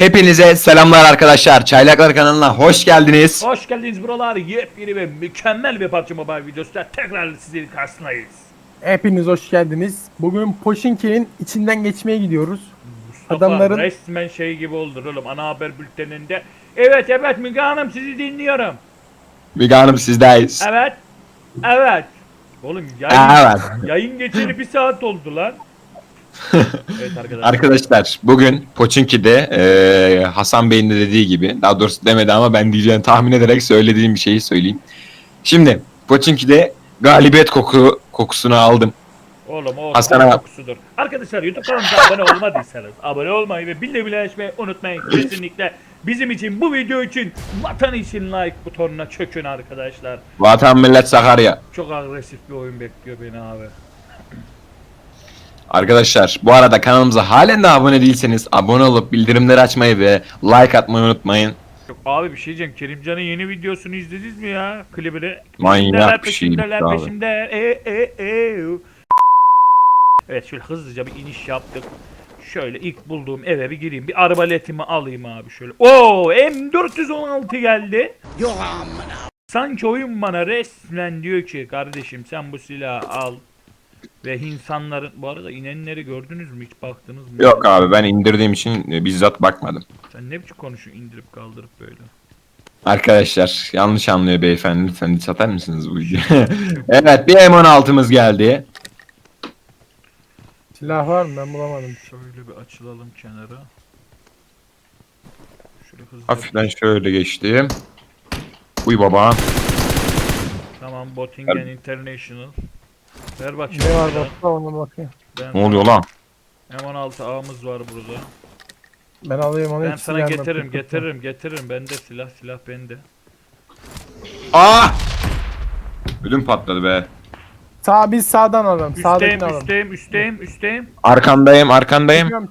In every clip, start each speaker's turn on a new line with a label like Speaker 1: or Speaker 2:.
Speaker 1: Hepinize selamlar arkadaşlar. Çaylaklar kanalına hoş geldiniz.
Speaker 2: Hoş geldiniz buralar. Yepyeni ve mükemmel bir PUBG Mobile videosuyla tekrar sizin karşısındayız.
Speaker 3: Hepiniz hoş geldiniz. Bugün Poşinki'nin içinden geçmeye gidiyoruz.
Speaker 2: Mustafa
Speaker 3: Adamların-
Speaker 2: resmen şey gibi oldu oğlum ana haber bülteninde. Evet evet Müge Hanım sizi dinliyorum.
Speaker 1: Müge Hanım sizdeyiz.
Speaker 2: Evet. Evet. Oğlum yayın,
Speaker 1: Evet.
Speaker 2: yayın geçeli bir saat oldu lan. Evet arkadaşlar.
Speaker 1: Arkadaşlar bugün Poçinki'de eee, Hasan Bey'in de dediği gibi daha doğrusu demedi ama ben diyeceğini tahmin ederek söylediğim bir şeyi söyleyeyim. Şimdi Poçinki'de galibiyet koku kokusunu aldım.
Speaker 2: Oğlum o
Speaker 1: Hasan
Speaker 2: kan
Speaker 1: abi.
Speaker 2: kokusudur. Arkadaşlar YouTube kanalımıza abone olmadıysanız abone olmayı ve bildirimleri açmayı unutmayın. Kesinlikle bizim için bu video için vatan için like butonuna çökün arkadaşlar.
Speaker 1: Vatan millet Sakarya.
Speaker 2: Çok agresif bir oyun bekliyor beni abi.
Speaker 1: Arkadaşlar bu arada kanalımıza halen de abone değilseniz abone olup bildirimleri açmayı ve like atmayı unutmayın.
Speaker 2: Yok abi bir şey diyeceğim. Kerimcan'ın yeni videosunu izlediniz mi ya? Klibini.
Speaker 1: Manyak bir şey
Speaker 2: peşimdeler,
Speaker 1: abi.
Speaker 2: peşimde. E, e, e. Evet şöyle hızlıca bir iniş yaptık. Şöyle ilk bulduğum eve bir gireyim. Bir arbaletimi alayım abi şöyle. Oo M416 geldi. Sanki oyun bana resmen diyor ki kardeşim sen bu silahı al. Ve insanların bu arada inenleri gördünüz mü hiç baktınız mı?
Speaker 1: Yok abi ben indirdiğim için e, bizzat bakmadım.
Speaker 2: Sen ne biçim konuşuyorsun indirip kaldırıp böyle.
Speaker 1: Arkadaşlar yanlış anlıyor beyefendi lütfen satar mısınız bu videoyu? evet bir M16'mız geldi.
Speaker 3: Silah var mı? Ben bulamadım.
Speaker 2: Şöyle bir açılalım kenara. Şöyle hızlı.
Speaker 1: Hafiften şöyle geçtim. Uy baba.
Speaker 2: Tamam Bottingen International. Ver bakayım.
Speaker 3: Ne var botta ona bakayım.
Speaker 2: Ben,
Speaker 1: Ne oluyor lan?
Speaker 2: M16 A'mız var burada.
Speaker 3: Ben alayım onu
Speaker 2: Ben
Speaker 3: ikisi
Speaker 2: sana
Speaker 3: gelmedi.
Speaker 2: getiririm, getiririm, getiririm. Bende silah, silah bende.
Speaker 1: Aa! Ödüm patladı be.
Speaker 3: Sağ biz sağdan alalım.
Speaker 2: Üsteyim,
Speaker 3: Sağdakini alalım.
Speaker 2: üsteyim, üsteyim, üsteyim.
Speaker 1: Arkandayım arkandayım.
Speaker 3: Çıkıyorum,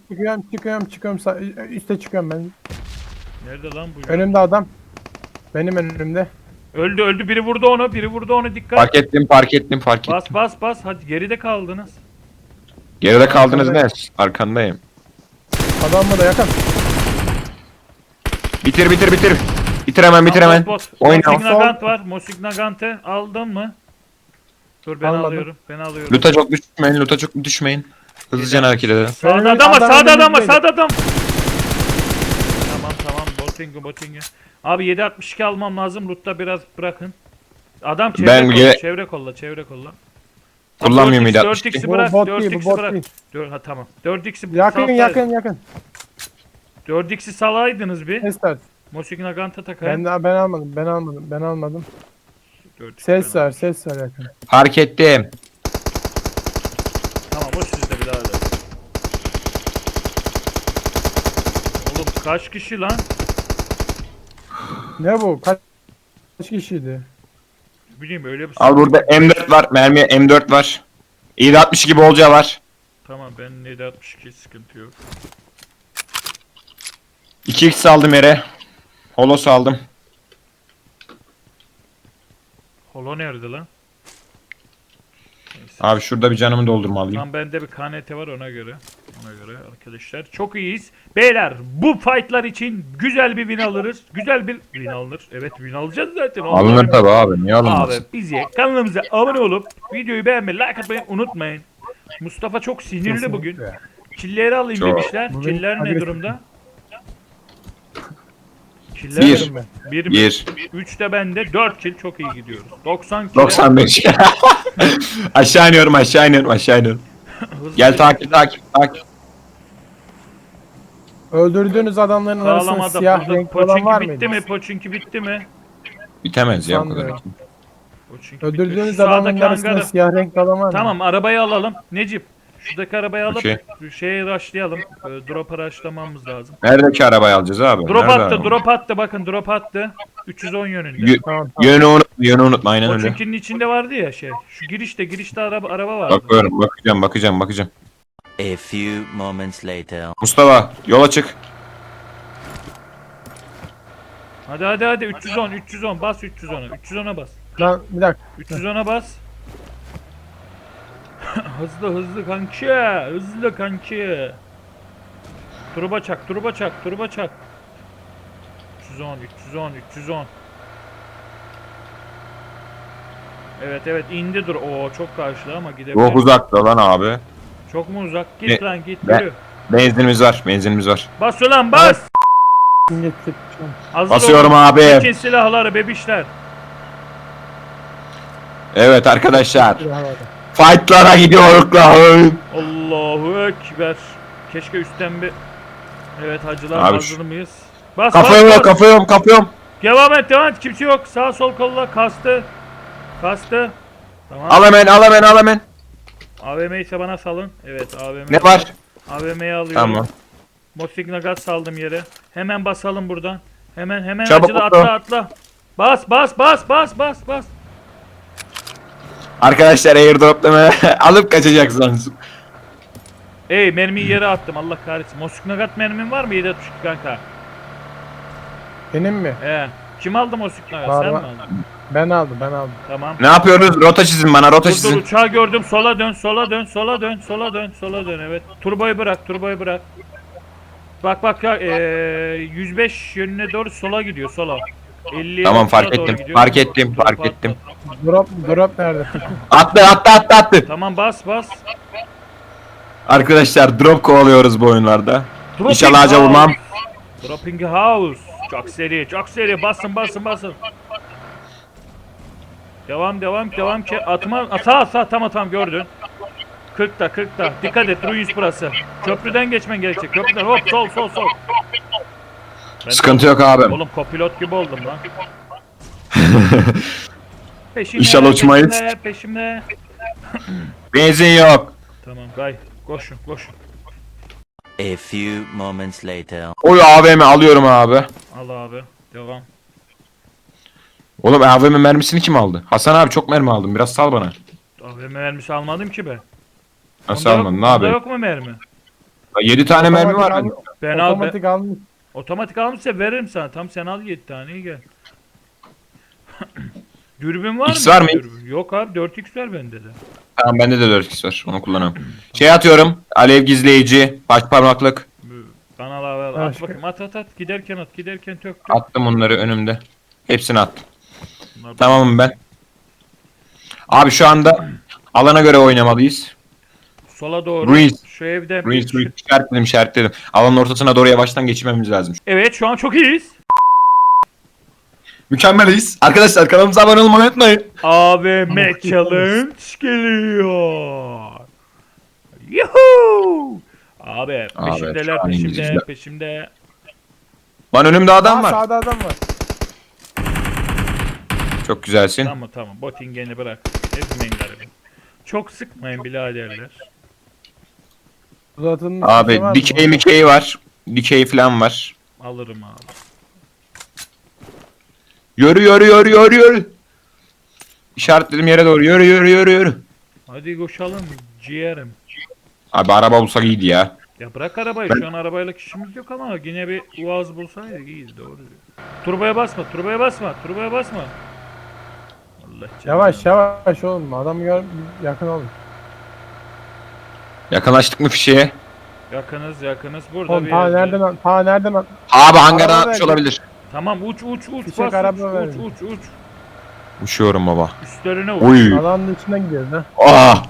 Speaker 3: çıkıyorum, çıkıyorum, çıkıyorum. Üste çıkıyorum ben.
Speaker 2: Nerede lan bu? ya?
Speaker 3: Önümde adam. Benim önümde.
Speaker 2: Öldü, öldü. Biri vurdu onu, biri vurdu onu. Dikkat.
Speaker 1: Fark ettim fark ettim fark ettim.
Speaker 2: Bas, bas, bas. Hadi geride kaldınız.
Speaker 1: Geride kaldınız ne? Arkandayım.
Speaker 3: Adam burada yakın.
Speaker 1: Bitir bitir bitir. Bitir hemen bitir hemen.
Speaker 2: Bot, bot.
Speaker 1: Oyna.
Speaker 2: Mosig Nagant var. Mosig Nagant'ı aldın mı? Dur ben
Speaker 3: Almadım.
Speaker 2: alıyorum. Ben alıyorum.
Speaker 1: Luta çok düşmeyin luta çok düşmeyin. Hızlıca hareket edelim.
Speaker 2: Sağda adam var,
Speaker 3: adam
Speaker 2: sağda adam var, sağda adam. Botingo, Botingo. Abi 762 almam lazım, lootta biraz bırakın. Adam çevre
Speaker 1: Ben
Speaker 2: kolla,
Speaker 1: ge-
Speaker 2: çevre kolla, çevre kolla.
Speaker 1: Kullanmıyor muydu
Speaker 2: 4x
Speaker 1: 62?
Speaker 2: 4x'i
Speaker 3: Bu
Speaker 2: bırak,
Speaker 3: bot değil, bu
Speaker 2: 4x'i
Speaker 3: bot
Speaker 2: bırak.
Speaker 3: değil.
Speaker 2: Dör, ha tamam. 4x'i
Speaker 3: Yakın,
Speaker 2: salsa-
Speaker 3: yakın, yakın.
Speaker 2: 4x'i salaydınız bir.
Speaker 3: Ses ver.
Speaker 2: Mosik Nagant'a takayım.
Speaker 3: Ben, ben almadım, ben almadım, ben almadım.
Speaker 2: 4x
Speaker 3: Ses
Speaker 2: ben
Speaker 3: ver, ses ver yakın.
Speaker 1: Fark ettim.
Speaker 2: Tamam o sizde birader. Oğlum kaç kişi lan?
Speaker 3: Ne bu? Kaç, kaç kişiydi?
Speaker 2: Bileyim öyle bir
Speaker 1: Al burada M4 var. Mermi M4 var. 762 bolca var.
Speaker 2: Tamam ben 762 sıkıntı yok.
Speaker 1: 2x aldım yere. Holos aldım.
Speaker 2: Holo nerede lan?
Speaker 1: Abi şurada bir canımı doldurmalıyım.
Speaker 2: Tam bende bir KNT var ona göre. Ona göre arkadaşlar. Çok iyiyiz. Beyler bu fightlar için güzel bir win alırız. Güzel bir win alınır. Evet win alacağız zaten.
Speaker 1: Alınır tabi abi. Niye
Speaker 2: Abi
Speaker 1: alınmaz?
Speaker 2: bize kanalımıza abone olup videoyu beğenmeyi, like atmayı unutmayın. Mustafa çok sinirli bugün. Killeri alayım
Speaker 1: Çok.
Speaker 2: demişler.
Speaker 3: Bugün
Speaker 2: Killer ne durumda? Killer
Speaker 1: Bir.
Speaker 3: Ben.
Speaker 2: 1
Speaker 1: 1.
Speaker 2: 3 de bende 4 kill çok iyi gidiyoruz. 90 kill.
Speaker 1: 95. aşağı iniyorum aşağı iniyorum aşağı iniyorum.
Speaker 2: Hızlı
Speaker 1: Gel
Speaker 2: bir
Speaker 1: takip takip takip.
Speaker 3: Öldürdüğünüz adamların arasında
Speaker 2: Sağlamada
Speaker 3: siyah
Speaker 2: burada.
Speaker 3: renkli olan var
Speaker 2: Poçinki bitti
Speaker 3: mıydı?
Speaker 2: mi? Poçinki bitti mi?
Speaker 1: Bitemez ya bu kadar.
Speaker 3: Sanmıyorum.
Speaker 2: Poçinki bitti.
Speaker 3: Öldürdüğünüz
Speaker 2: Şu
Speaker 3: adamların
Speaker 2: sağdaki
Speaker 3: arasında
Speaker 2: hangara-
Speaker 3: siyah renkli adam var mı?
Speaker 2: Tamam arabayı alalım. Necip. Şuradaki arabayı alıp
Speaker 1: Okey.
Speaker 2: şeye rushlayalım. Ee, Drop'a rushlamamız lazım.
Speaker 1: Neredeki arabayı alacağız abi?
Speaker 2: Drop
Speaker 1: Nerede
Speaker 2: attı,
Speaker 1: araba?
Speaker 2: drop attı. Bakın drop attı. 310 yönünde.
Speaker 1: Yö-
Speaker 3: Tamam, tamam.
Speaker 1: yönü unutma yönü unutma aynen öyle.
Speaker 2: Poçinki'nin içinde vardı ya şey. Şu girişte, girişte araba araba vardı.
Speaker 1: Bakıyorum bakacağım bakacağım bakacağım.
Speaker 4: A few moments later.
Speaker 1: Mustafa yola çık.
Speaker 2: Hadi hadi hadi 310 310 bas 310'a 310'a bas.
Speaker 3: Lan bir dakika.
Speaker 2: 310'a bas. Hızlı hızlı kanki. Hızlı kanki. Turba çak, turba çak, turba çak. 310, 310, 310. Evet evet indi dur. Oo çok karşıda ama gidebilir.
Speaker 1: Çok uzakta lan abi.
Speaker 2: Çok mu uzak? Git
Speaker 1: Ne-
Speaker 2: lan git yürü.
Speaker 1: Benzinimiz var. Benzinimiz var.
Speaker 2: Bas ulan bas.
Speaker 3: Geçecek.
Speaker 2: Hazır
Speaker 1: Basıyorum
Speaker 2: olun.
Speaker 1: abi.
Speaker 2: Çekin silahları bebişler.
Speaker 1: Evet arkadaşlar.
Speaker 3: Bir havada.
Speaker 1: Fightlara gidiyoruz.
Speaker 2: Allahu Ekber. Keşke üstten bir... Evet hacılar
Speaker 1: Abi
Speaker 2: hazır
Speaker 1: şu-
Speaker 2: mıyız? Bas
Speaker 1: Kafayım
Speaker 2: bas bas.
Speaker 1: kafayım kafayım.
Speaker 2: Devam et devam et. Kimse yok. Sağ sol kolla kastı. Kastı. Tamam.
Speaker 1: Al hemen al hemen al hemen.
Speaker 2: AVM ise bana salın. Evet AVM.
Speaker 1: Ne var?
Speaker 2: AVM'yi alıyorum.
Speaker 1: Tamam.
Speaker 2: Motosiklet gaz saldım yere. Hemen basalım buradan. Hemen hemen
Speaker 1: Çabuk oldu.
Speaker 2: atla atla. Bas bas bas bas bas bas.
Speaker 1: Arkadaşlar airdrop'lama alıp kaçacaksınız.
Speaker 2: Ey mermiyi yere attım Allah kahretsin. Motosiklet mermin var mı 762 kanka?
Speaker 3: Benim mi?
Speaker 2: He. Kim aldı motosiklet?
Speaker 3: Var,
Speaker 2: Sen mi aldın?
Speaker 3: Ben aldım ben aldım.
Speaker 2: Tamam.
Speaker 1: Ne yapıyoruz? Rota çizin bana rota
Speaker 2: Dur dur
Speaker 1: çizin.
Speaker 2: uçağı gördüm sola dön sola dön sola dön sola dön sola dön evet. Turboyu bırak turboyu bırak. Bak bak ya eee 105 yönüne doğru sola gidiyor sola. 50
Speaker 1: Tamam, fark ettim, fark ettim, fark ettim.
Speaker 3: Drop drop nerede?
Speaker 1: Attı attı attı attı.
Speaker 2: Tamam bas bas.
Speaker 1: Arkadaşlar drop kovalıyoruz bu oyunlarda.
Speaker 2: Dropping
Speaker 1: İnşallah
Speaker 2: house.
Speaker 1: vurmam.
Speaker 2: Dropping house. Çok seri çok seri basın basın basın. Devam devam devam ki atma sağ sağ tamam tamam gördün. 40'ta 40'ta dikkat et Ruiz burası. Köprüden geçmen gerekecek. Köprüden hop sol sol sol. Ben de-
Speaker 1: Sıkıntı yok abi.
Speaker 2: Oğlum kopilot gibi oldum lan. peşimde,
Speaker 1: İnşallah uçmayız.
Speaker 2: Peşimde, peşimde.
Speaker 1: Benzin yok.
Speaker 2: Tamam gay. Koşun koşun.
Speaker 4: A few moments later.
Speaker 1: Oy AVM alıyorum abi.
Speaker 2: Al abi. Devam.
Speaker 1: Oğlum AVM mermisini kim aldı? Hasan abi çok mermi aldım. Biraz sal bana.
Speaker 2: AVM mermisi almadım ki be.
Speaker 1: Nasıl
Speaker 2: Onda
Speaker 1: almadın? Ne abi?
Speaker 2: yok mu mermi?
Speaker 1: 7 tane mermi var. Bende.
Speaker 2: Ben al.
Speaker 3: Otomatik almış.
Speaker 2: Otomatik almışsa veririm sana. Tam sen al 7 taneyi gel. Dürbün var
Speaker 1: X
Speaker 2: mı?
Speaker 1: var mı?
Speaker 2: Dürbün? Yok abi 4x var bende de.
Speaker 1: Tamam bende de 4x var. Onu kullanıyorum. Şey atıyorum. Alev gizleyici. Baş parmaklık.
Speaker 2: Kanal abi at
Speaker 3: Başka?
Speaker 2: bakayım at at at giderken at giderken tök tök.
Speaker 1: Attım onları önümde. Hepsini attım.
Speaker 2: Bunlar-
Speaker 1: Tamamım ben. Abi şu anda alana göre oynamalıyız.
Speaker 2: Sola doğru.
Speaker 1: Ruiz.
Speaker 2: Şu evde.
Speaker 1: Ruiz Ruiz işaretledim işaretledim. Alanın ortasına doğru yavaştan geçmemiz lazım.
Speaker 2: Evet şu an çok iyiyiz.
Speaker 1: Mükemmeliz. Arkadaşlar kanalımıza abone olmayı unutmayın.
Speaker 2: AVM Challenge geliyor. Yuhuu. Abi
Speaker 1: Abi,
Speaker 2: peşimdeler
Speaker 1: şu an
Speaker 2: peşimde
Speaker 1: İngilizler.
Speaker 2: peşimde.
Speaker 1: Lan önümde adam
Speaker 3: Aa,
Speaker 1: var.
Speaker 3: Sağda adam var.
Speaker 1: Çok güzelsin.
Speaker 2: Tamam tamam Bottingen'i bırak. Ezmeyin garibim. Çok sıkmayın biraderler.
Speaker 3: Bir
Speaker 1: Abi dikey mikey var. Dikey falan var.
Speaker 2: Alırım abi.
Speaker 1: Yürü yürü yürü yürü yürü. İşaretledim yere doğru. Yürü yürü yürü yürü.
Speaker 2: Hadi koşalım ciğerim.
Speaker 1: Abi araba bulsak iyiydi ya.
Speaker 2: Ya bırak arabayı şu an arabayla işimiz yok ama yine bir uaz bulsaydık iyiydi doğru diyor. Turboya basma turboya basma turboya basma. Allah.
Speaker 3: Yavaş yavaş oğlum adam gör yakın olun.
Speaker 1: Yakınlaştık mı fişeğe?
Speaker 2: Yakınız yakınız burada
Speaker 3: Oğlum
Speaker 2: bir
Speaker 3: ta
Speaker 2: yerde.
Speaker 3: nereden ta nereden
Speaker 1: Abi hangardan
Speaker 3: Araba
Speaker 1: atmış
Speaker 3: verdi.
Speaker 1: olabilir.
Speaker 2: Tamam uç uç uç
Speaker 3: Fişek
Speaker 2: bas
Speaker 3: araba
Speaker 2: uç, uç uç uç.
Speaker 1: Uçuyorum baba.
Speaker 2: Üstlerine uç.
Speaker 1: Oy.
Speaker 3: alanın içinden gidiyoruz ha.
Speaker 1: Ah.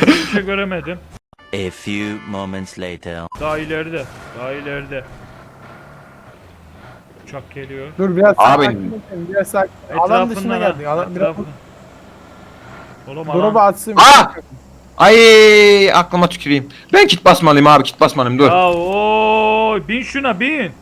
Speaker 2: Hiçbir şey göremedim.
Speaker 4: A few moments later.
Speaker 2: Daha ileride. Daha ileride. Uçak geliyor.
Speaker 3: Dur biraz
Speaker 1: Abi.
Speaker 3: sakin biraz sakin. Alan dışına
Speaker 2: Etrafından ha,
Speaker 3: geldik. Alan biraz
Speaker 2: etrafından. Oğlum
Speaker 3: Drop'u
Speaker 2: alan.
Speaker 3: atsın.
Speaker 1: Ah! Ay aklıma tüküreyim. Ben kit basmalıyım abi kit basmalıyım dur.
Speaker 2: Ya oy bin şuna bin.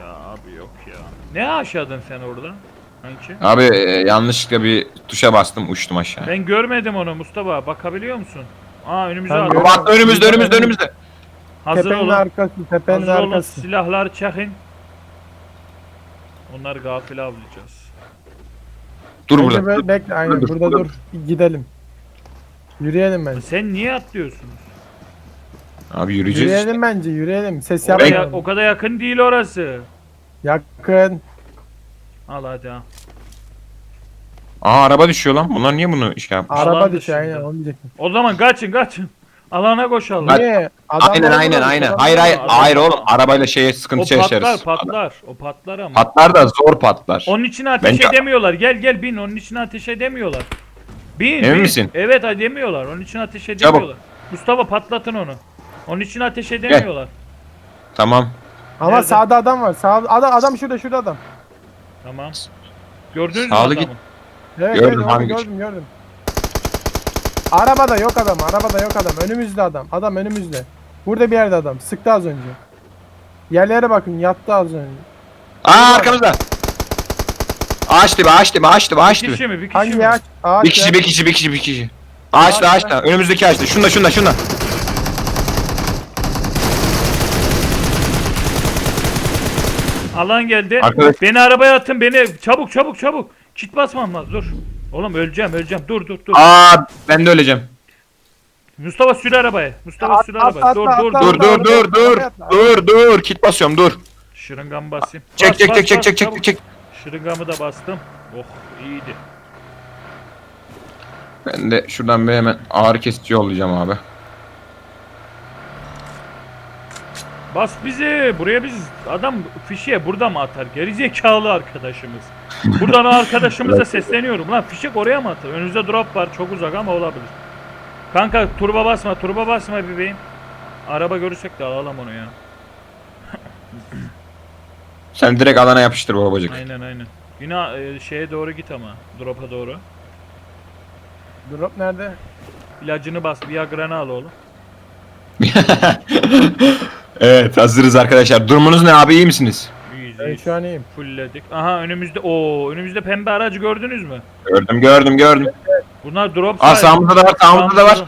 Speaker 2: Ya abi yok ya. Ne aşağıdın sen orada? Kanki.
Speaker 1: Abi e, yanlışlıkla bir tuşa bastım uçtum aşağı.
Speaker 2: Ben görmedim onu Mustafa. Bakabiliyor musun? Aa önümüze
Speaker 3: Ben
Speaker 2: at.
Speaker 3: görmedim.
Speaker 1: Baba önümüzde önümüzde önümüzde.
Speaker 2: Hazır
Speaker 3: Tepenin
Speaker 2: olun.
Speaker 3: arkası, tepenin
Speaker 2: Hazır olun.
Speaker 3: arkası.
Speaker 2: Silahları çekin. Onları gafile avlayacağız.
Speaker 1: Dur burada.
Speaker 3: bekle aynen
Speaker 1: Dur,
Speaker 3: burada
Speaker 1: dur.
Speaker 3: dur. Bir Gidelim. Yürüyelim bence.
Speaker 2: Sen niye atlıyorsunuz?
Speaker 1: Abi yürüyeceğiz işte.
Speaker 3: Yürüyelim bence yürüyelim. Ses
Speaker 2: O kadar,
Speaker 3: yapmayalım.
Speaker 2: ya- o kadar yakın değil orası.
Speaker 3: Yakın.
Speaker 2: Al hadi al.
Speaker 1: Aa araba düşüyor lan. Bunlar niye bunu şey yapmış?
Speaker 2: Alan
Speaker 3: Araba
Speaker 2: dışında.
Speaker 3: düşüyor aynen onu diyecektim.
Speaker 2: O zaman kaçın kaçın. Alana koşalım.
Speaker 3: Niye? Adamlar
Speaker 1: aynen aynen aynen. Hayır hayır
Speaker 2: adam-
Speaker 1: hayır oğlum arabayla şeye
Speaker 2: O
Speaker 1: sıkıntı
Speaker 2: patlar
Speaker 1: yaşarız.
Speaker 2: patlar. O patlar ama.
Speaker 1: Patlar da zor patlar.
Speaker 2: Onun için ateş
Speaker 1: Bence-
Speaker 2: edemiyorlar. Gel gel bin. Onun için ateş edemiyorlar. Bin.
Speaker 1: Emin
Speaker 2: bin.
Speaker 1: misin?
Speaker 2: Evet edemiyorlar. Onun için ateş edemiyorlar. Mustafa patlatın onu. Onun için ateş edemiyorlar.
Speaker 1: Tamam.
Speaker 3: Ama
Speaker 2: Nerede?
Speaker 3: sağda adam var. Sağ adam, adam şurada şurada adam.
Speaker 2: Tamam. Gördünüz mü
Speaker 1: Sağlı
Speaker 2: adamı?
Speaker 1: git.
Speaker 3: Evet,
Speaker 1: Gördüm,
Speaker 3: gördüm,
Speaker 1: hangi
Speaker 3: gördüm, gördüm. Arabada yok adam, arabada yok adam. Önümüzde adam. Adam önümüzde. Burada bir yerde adam. Sıktı az önce. Yerlere bakın, yattı az önce.
Speaker 1: Aa arkamızda. Ağaç dibi ağaç dibi ağaç dibi ağaç
Speaker 2: Bir
Speaker 1: dibi.
Speaker 2: kişi mi? Bir kişi
Speaker 3: Hangi
Speaker 2: mi?
Speaker 3: ağaç? Ağaç
Speaker 1: Bir kişi
Speaker 3: ya.
Speaker 1: bir kişi bir kişi bir kişi. Ağaçta
Speaker 3: Ağaçta.
Speaker 1: ağaçta. Önümüzdeki ağaçta. Şunda şunda şunda.
Speaker 2: Alan geldi.
Speaker 1: Arkadaş-
Speaker 2: Beni arabaya atın beni. Çabuk çabuk çabuk. Kit basmam lazım. Dur. Oğlum öleceğim öleceğim. Dur dur dur.
Speaker 1: Aa ben de öleceğim.
Speaker 2: Mustafa sür arabaya. Mustafa
Speaker 3: At,
Speaker 2: sür
Speaker 3: at,
Speaker 2: arabaya.
Speaker 3: at,
Speaker 2: Dur
Speaker 3: at,
Speaker 2: dur
Speaker 3: at,
Speaker 2: dur.
Speaker 1: Dur dur dur dur. Dur dur. Kit basıyorum dur.
Speaker 2: Şırıngam basayım.
Speaker 1: Çek
Speaker 2: Bas,
Speaker 1: çek
Speaker 2: bas,
Speaker 1: çek çek
Speaker 2: bas,
Speaker 1: çek çek
Speaker 2: çabuk.
Speaker 1: çek.
Speaker 2: Şırıngamı da bastım. Oh iyiydi.
Speaker 1: Ben de şuradan bir hemen ağrı kesici yollayacağım abi.
Speaker 2: Bas bizi. Buraya biz adam fişeğe burada mı atar? Gerizekalı arkadaşımız. Buradan o arkadaşımıza sesleniyorum. Lan fişek oraya mı atar? Önünüzde drop var. Çok uzak ama olabilir. Kanka turba basma. Turba basma bebeğim. Araba görürsek de alalım onu ya.
Speaker 1: Sen direkt alana yapıştır babacık.
Speaker 2: Aynen aynen. Yine e, şeye doğru git ama. Drop'a doğru.
Speaker 3: Drop nerede?
Speaker 2: İlacını bas. Viagra'nı al oğlum.
Speaker 1: evet hazırız arkadaşlar. Durumunuz ne abi iyi misiniz?
Speaker 2: İyiyiz
Speaker 3: Ben
Speaker 2: iyiyiz.
Speaker 3: şu an iyiyim.
Speaker 2: Fullledik. Aha önümüzde o önümüzde pembe aracı gördünüz mü?
Speaker 1: Gördüm gördüm gördüm.
Speaker 2: Bunlar drop
Speaker 1: Aa sağımızda da var sağımızda da var.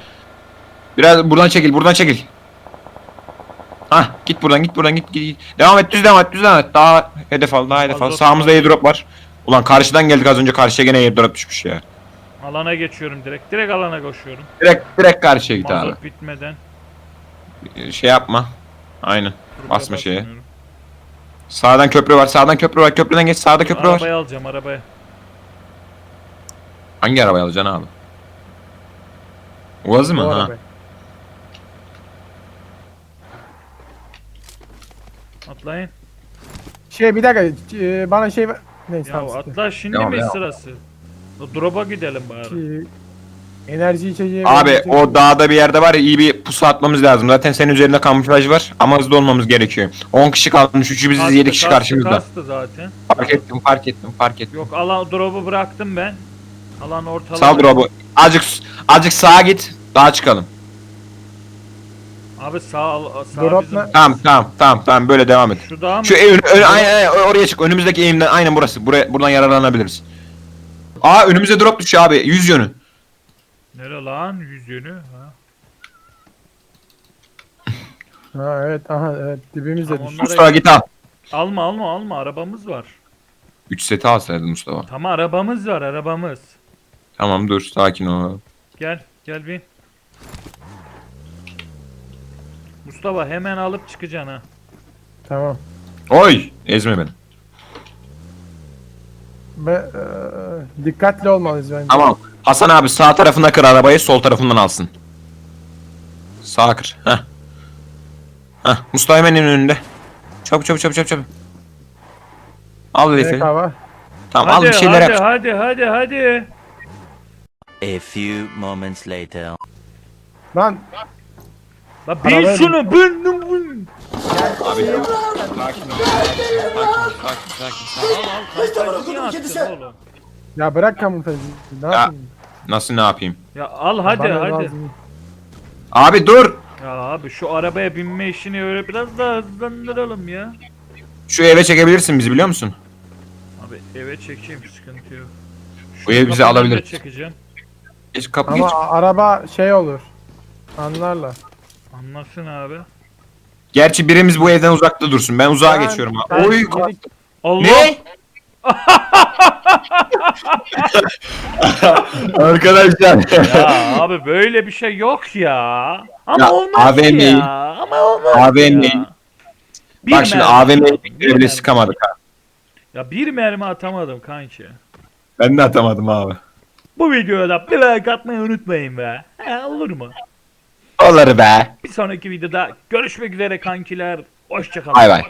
Speaker 1: Biraz buradan çekil buradan çekil. Git buradan git buradan git, git. git. Devam et düz devam et düz devam et. Daha hedef al daha hedef al. Sağımızda
Speaker 2: var.
Speaker 1: airdrop var. Ulan karşıdan geldik az önce karşıya gene airdrop düşmüş ya.
Speaker 2: Alana geçiyorum direkt. Direkt alana koşuyorum.
Speaker 1: Direkt direkt karşıya git abi.
Speaker 2: Bitmeden.
Speaker 1: Şey yapma. Aynen.
Speaker 2: turboya
Speaker 1: Basma şeye. Sağdan köprü var sağdan köprü var köprüden geç sağda köprü var.
Speaker 2: Arabayı alacağım arabaya.
Speaker 1: Hangi arabayı alacaksın abi? Uazı mı? Ha.
Speaker 3: araba.
Speaker 2: Atlayın.
Speaker 3: Şey bir dakika, e, bana şey Neyse
Speaker 2: Ya
Speaker 3: tamam, sıkıntı.
Speaker 2: atla şimdi
Speaker 1: Devam,
Speaker 2: mi
Speaker 1: devam.
Speaker 2: sırası? O drop'a gidelim bari.
Speaker 3: Şey, enerji içeceği...
Speaker 1: Abi o dağda bir yerde var ya iyi bir pusu atmamız lazım. Zaten senin üzerinde kamuflaj var ama hızlı olmamız gerekiyor. 10 kişi kalmış 3'ü biziz
Speaker 2: Kastı,
Speaker 1: 7 kişi
Speaker 2: kastı,
Speaker 1: karşımızda.
Speaker 2: Kastı zaten.
Speaker 1: Fark ettim fark ettim fark ettim.
Speaker 2: Yok alan drop'u bıraktım ben. Alan ortalama.
Speaker 1: Sal drop'u. Azıcık, azıcık sağa git daha çıkalım.
Speaker 2: Abi sağ sağ
Speaker 3: Drop
Speaker 2: bizim.
Speaker 3: ne?
Speaker 1: Tamam tamam tamam tamam böyle devam et.
Speaker 2: Şu dağ mı?
Speaker 1: Şu evin ön, aynen, aynen, oraya çık. Önümüzdeki eğimden aynen burası. Buraya buradan yararlanabiliriz. Aa önümüze drop düşüyor abi. Yüz yönü.
Speaker 2: Nere lan yüz yönü? Ha.
Speaker 3: Ha evet, aha evet dibimizde
Speaker 2: Tamam,
Speaker 3: düştü.
Speaker 2: onlar-
Speaker 1: Mustafa git al.
Speaker 2: Alma alma alma arabamız var.
Speaker 1: 3 seti alsaydın Mustafa.
Speaker 2: Tamam arabamız var arabamız.
Speaker 1: Tamam dur sakin ol.
Speaker 2: Gel gel bin. Mustafa hemen alıp çıkacaksın ha.
Speaker 3: Tamam.
Speaker 1: Oy ezme beni.
Speaker 3: Be, e, dikkatli olmalıyız bence.
Speaker 1: Tamam. Hasan abi sağ tarafına kır arabayı sol tarafından alsın. Sağa kır. Heh. Heh. Mustafa hemen en önünde. Çabuk çabuk çabuk çabuk çabuk. Al
Speaker 3: Ne
Speaker 1: beyefendi.
Speaker 3: hava?
Speaker 1: Tamam al bir şeyler
Speaker 2: hadi,
Speaker 1: yap.
Speaker 2: hadi hadi hadi
Speaker 4: A few moments later.
Speaker 3: Lan
Speaker 2: La bin
Speaker 3: Arabaya
Speaker 2: şunu bin bin bin.
Speaker 1: Abi sakin ol. Sakin ol. Sakin sakin sakin.
Speaker 2: Al oğlum.
Speaker 3: ya bırak kamuflajı. Ne
Speaker 1: Ya.
Speaker 3: yapayım?
Speaker 1: Nasıl ne yapayım?
Speaker 2: Ya al hadi
Speaker 3: Bana
Speaker 2: hadi.
Speaker 3: lazım.
Speaker 1: Abi dur.
Speaker 2: Ya abi şu arabaya binme işini öyle biraz daha hızlandıralım ya.
Speaker 1: Şu eve çekebilirsin bizi biliyor musun?
Speaker 2: Abi eve çekeyim sıkıntı yok.
Speaker 1: Bu ev bizi
Speaker 2: kapıdan da
Speaker 1: alabilir.
Speaker 2: çekeceğim.
Speaker 1: Geç kapı geç.
Speaker 3: Ama araba şey olur. Anlarla.
Speaker 2: Anlasın abi.
Speaker 1: Gerçi birimiz bu evden uzakta dursun. Ben uzağa
Speaker 3: Ben-
Speaker 1: geçiyorum.
Speaker 3: ben
Speaker 1: abi. Oy.
Speaker 2: Allah.
Speaker 1: Ne? Arkadaşlar.
Speaker 2: Ya abi böyle bir şey yok ya. Ama
Speaker 1: Ya,
Speaker 2: olmaz
Speaker 1: AVM 'yi-
Speaker 2: ya. Ama olmaz
Speaker 1: AVM 'yi-
Speaker 2: ya. Bir
Speaker 1: Bak şimdi
Speaker 2: mermi
Speaker 1: AVM'yi
Speaker 2: atamadım,
Speaker 1: bir
Speaker 2: bir
Speaker 1: bile
Speaker 2: mermi.
Speaker 1: sıkamadık ha.
Speaker 2: Ya bir mermi atamadım kanki.
Speaker 1: Ben de atamadım abi.
Speaker 2: Bu videoda bir like atmayı unutmayın be. He, olur mu?
Speaker 1: Olur be.
Speaker 2: Bir sonraki videoda görüşmek üzere kankiler. Hoşçakalın.
Speaker 1: Bay bay.